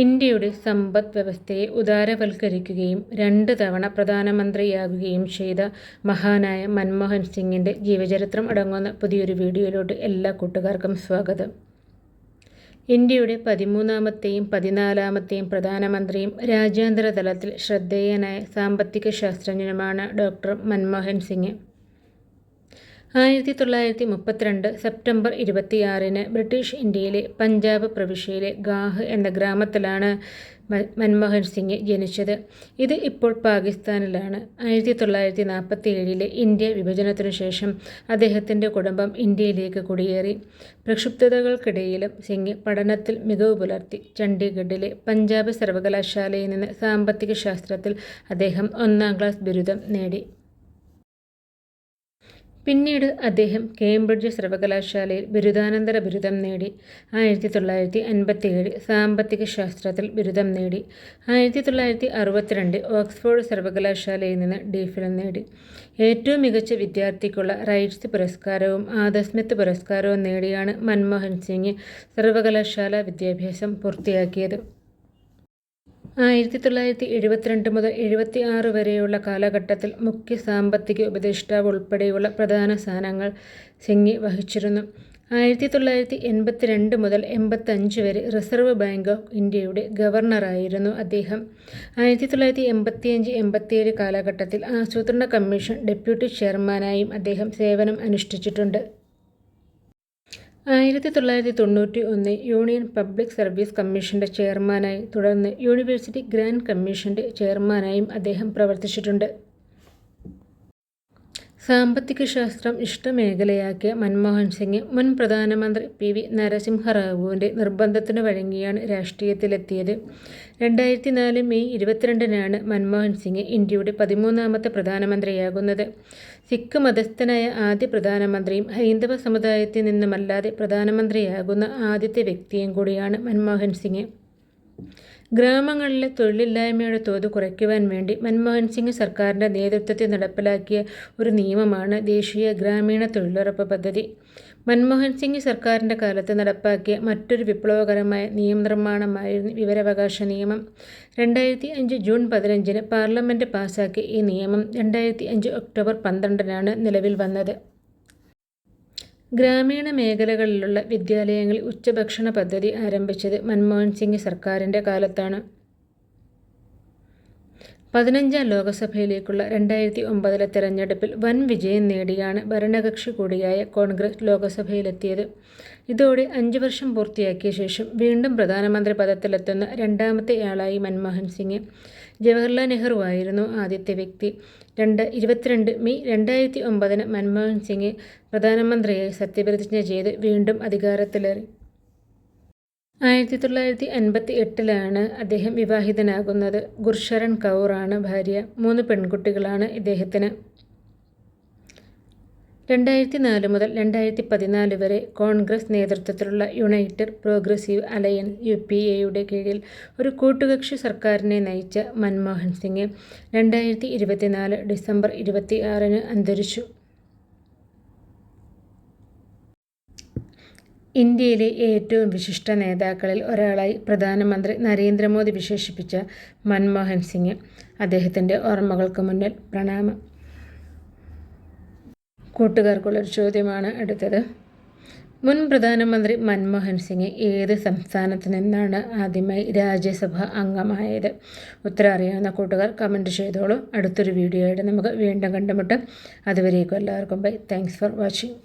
ഇന്ത്യയുടെ സമ്പദ് വ്യവസ്ഥയെ ഉദാരവൽക്കരിക്കുകയും രണ്ട് തവണ പ്രധാനമന്ത്രിയാകുകയും ചെയ്ത മഹാനായ മൻമോഹൻ സിംഗിന്റെ ജീവചരിത്രം അടങ്ങുന്ന പുതിയൊരു വീഡിയോയിലോട്ട് എല്ലാ കൂട്ടുകാർക്കും സ്വാഗതം. ഇന്ത്യയുടെ പതിമൂന്നാമത്തെയും പതിനാലാമത്തെയും പ്രധാനമന്ത്രിയും രാജ്യാന്തര തലത്തിൽ ശ്രദ്ധേയനായ സാമ്പത്തിക ശാസ്ത്രജ്ഞനുമാണ് ഡോക്ടർ മൻമോഹൻ സിംഗ്. ആയിരത്തി തൊള്ളായിരത്തി മുപ്പത്തിരണ്ട് സെപ്റ്റംബർ ഇരുപത്തിയാറിന് ബ്രിട്ടീഷ് ഇന്ത്യയിലെ പഞ്ചാബ് പ്രവിശ്യയിലെ ഗാഹ് എന്ന ഗ്രാമത്തിലാണ് മൻമോഹൻ സിംഗ് ജനിച്ചത്. ഇത് ഇപ്പോൾ പാകിസ്ഥാനിലാണ്. ആയിരത്തി തൊള്ളായിരത്തി നാൽപ്പത്തി ഏഴിലെ ഇന്ത്യ വിഭജനത്തിനു ശേഷം അദ്ദേഹത്തിന്റെ കുടുംബം ഇന്ത്യയിലേക്ക് കുടിയേറി. പ്രക്ഷുബ്ധതകൾക്കിടയിലും സിംഗ് പഠനത്തിൽ മികവ് പുലർത്തി. ചണ്ഡീഗഡിലെ പഞ്ചാബ് സർവകലാശാലയിൽ നിന്ന് സാമ്പത്തിക ശാസ്ത്രത്തിൽ അദ്ദേഹം ഒന്നാം ക്ലാസ് ബിരുദം നേടി. പിന്നീട് അദ്ദേഹം കേംബ്രിഡ്ജ് സർവകലാശാലയിൽ ബിരുദാനന്തര ബിരുദം നേടി. ആയിരത്തി തൊള്ളായിരത്തി അൻപത്തിയേഴ് സാമ്പത്തിക ശാസ്ത്രത്തിൽ ബിരുദം നേടി. ആയിരത്തി തൊള്ളായിരത്തി അറുപത്തിരണ്ട് ഓക്സ്ഫോർഡ് സർവകലാശാലയിൽ നിന്ന് ഡിഫിലും നേടി. ഏറ്റവും മികച്ച വിദ്യാർത്ഥിക്കുള്ള റൈറ്റ്സ് പുരസ്കാരവും ആദസ്മിത്ത് പുരസ്കാരവും നേടിയാണ് മൻമോഹൻ സിംഗ് സർവകലാശാല വിദ്യാഭ്യാസം പൂർത്തിയാക്കിയത്. ആയിരത്തി തൊള്ളായിരത്തി എഴുപത്തിരണ്ട് മുതൽ എഴുപത്തി ആറ് വരെയുള്ള കാലഘട്ടത്തിൽ മുഖ്യ സാമ്പത്തിക ഉപദേഷ്ടാവ് ഉൾപ്പെടെയുള്ള പ്രധാന സ്ഥാനങ്ങൾ സിംഗി വഹിച്ചിരുന്നു. ആയിരത്തി തൊള്ളായിരത്തി എൺപത്തിരണ്ട് മുതൽ എൺപത്തഞ്ച് വരെ റിസർവ് ബാങ്ക് ഓഫ് ഇന്ത്യയുടെ ഗവർണറായിരുന്നു അദ്ദേഹം. ആയിരത്തി തൊള്ളായിരത്തി എൺപത്തിയഞ്ച് എൺപത്തിയേഴ് കാലഘട്ടത്തിൽ ആസൂത്രണ കമ്മീഷൻ ഡെപ്യൂട്ടി ചെയർമാനായും അദ്ദേഹം സേവനം അനുഷ്ഠിച്ചിട്ടുണ്ട്. ആയിരത്തി തൊള്ളായിരത്തി തൊണ്ണൂറ്റി ഒന്ന് യൂണിയൻ പബ്ലിക് സർവീസ് കമ്മീഷന്റെ ചെയർമാനായി തുടർന്ന് യൂണിവേഴ്സിറ്റി ഗ്രാൻഡ് കമ്മീഷന്റെ ചെയർമാനായും അദ്ദേഹം പ്രവർത്തിച്ചിട്ടുണ്ട്. സാമ്പത്തിക ശാസ്ത്രം ഇഷ്ടമേഖലയാക്കിയ മൻമോഹൻ സിംഗ് മുൻ പ്രധാനമന്ത്രി പി വി നരസിംഹറാവുവിന്റെ നിർബന്ധത്തിന് വഴങ്ങിയാണ് രാഷ്ട്രീയത്തിലെത്തിയത്. രണ്ടായിരത്തി നാല് മെയ് ഇരുപത്തിരണ്ടിനാണ് മൻമോഹൻ സിംഗ് ഇന്ത്യയുടെ പതിമൂന്നാമത്തെ പ്രധാനമന്ത്രിയാകുന്നത്. സിഖ് മതസ്ഥനായ ആദ്യ പ്രധാനമന്ത്രിയും ഹൈന്ദവ സമുദായത്തിൽ നിന്നുമല്ലാതെ പ്രധാനമന്ത്രിയാകുന്ന ആദ്യത്തെ വ്യക്തിയും കൂടിയാണ് മൻമോഹൻ സിംഗ്. ഗ്രാമങ്ങളിലെ തൊഴിലില്ലായ്മയുടെ തോത് കുറയ്ക്കുവാൻ വേണ്ടി മൻമോഹൻ സിംഗ് സർക്കാരിന്റെ നേതൃത്വത്തിൽ നടപ്പിലാക്കിയ ഒരു നിയമമാണ് ദേശീയ ഗ്രാമീണ തൊഴിലുറപ്പ് പദ്ധതി. മൻമോഹൻ സിംഗ് സർക്കാരിന്റെ കാലത്ത് നടപ്പാക്കിയ മറ്റൊരു വിപ്ലവകരമായ നിയമനിർമ്മാണമായിരുന്നു വിവരാവകാശ നിയമം. രണ്ടായിരത്തി അഞ്ച് ജൂൺ പതിനഞ്ചിന് പാർലമെന്റ് പാസാക്കിയ ഈ നിയമം രണ്ടായിരത്തി അഞ്ച് ഒക്ടോബർ പന്ത്രണ്ടിനാണ് നിലവിൽ വന്നത്. ഗ്രാമീണ മേഖലകളിലുള്ള വിദ്യാലയങ്ങളിൽ ഉച്ചഭക്ഷണ പദ്ധതി ആരംഭിച്ചത് മൻമോഹൻ സിംഗ് സർക്കാരിന്റെ കാലത്താണ്. പതിനഞ്ചാം ലോക്സഭയിലേക്കുള്ള രണ്ടായിരത്തി ഒമ്പതിലെ തെരഞ്ഞെടുപ്പിൽ വൻ വിജയം നേടിയാണ് ഭരണകക്ഷി കൂടിയായ കോൺഗ്രസ് ലോക്സഭയിലെത്തിയത്. ഇതോടെ അഞ്ച് വർഷം പൂർത്തിയാക്കിയ ശേഷം വീണ്ടും പ്രധാനമന്ത്രി പദത്തിലെത്തുന്ന രണ്ടാമത്തെയാളായി മൻമോഹൻ സിംഗ് ജവഹർലാൽ നെഹ്റു ആയിരുന്നു ആദ്യത്തെ വ്യക്തി. രണ്ട് ഇരുപത്തിരണ്ട് മെയ് രണ്ടായിരത്തി ഒമ്പതിന് മൻമോഹൻ സിംഗ് പ്രധാനമന്ത്രിയായി സത്യപ്രതിജ്ഞ ചെയ്ത് വീണ്ടും അധികാരത്തിലേറി. ആയിരത്തി തൊള്ളായിരത്തി എൺപത്തി എട്ടിലാണ് അദ്ദേഹം വിവാഹിതനാകുന്നത്. ഗുർഷരൺ കൗറാണ് ഭാര്യ. മൂന്ന് പെൺകുട്ടികളാണ് ഇദ്ദേഹത്തിന്. രണ്ടായിരത്തി നാല് മുതൽ രണ്ടായിരത്തി പതിനാല് വരെ കോൺഗ്രസ് നേതൃത്വത്തിലുള്ള united progressive alliance U P എയുടെ കീഴിൽ ഒരു കൂട്ടുകക്ഷി സർക്കാരിനെ നയിച്ച മൻമോഹൻ സിംഗ് രണ്ടായിരത്തി ഇരുപത്തിനാല് ഡിസംബർ ഇരുപത്തി ആറിന് അന്തരിച്ചു. ഇന്ത്യയിലെ ഏറ്റവും വിശിഷ്ട നേതാക്കളിൽ ഒരാളായി പ്രധാനമന്ത്രി നരേന്ദ്രമോദി വിശേഷിപ്പിച്ച മൻമോഹൻ സിംഗ് അദ്ദേഹത്തിന്റെ ഓർമ്മകൾക്ക് മുന്നിൽ പ്രണാമം. കൂട്ടുകാർക്കുള്ളൊരു ചോദ്യമാണ് അടുത്തത്. മുൻ പ്രധാനമന്ത്രി മൻമോഹൻ സിംഗ് ഏത് സംസ്ഥാനത്ത് നിന്നാണ് ആദ്യമായി രാജ്യസഭ അംഗമായത്? ഉത്തരം അറിയാവുന്ന കൂട്ടുകാർ കമന്റ് ചെയ്തോളൂ. അടുത്തൊരു വീഡിയോ ആയിട്ട് നമുക്ക് വീണ്ടും കണ്ടുമുട്ടാം. അതുവരേക്കും എല്ലാവർക്കും ബൈ. Thanks for watching.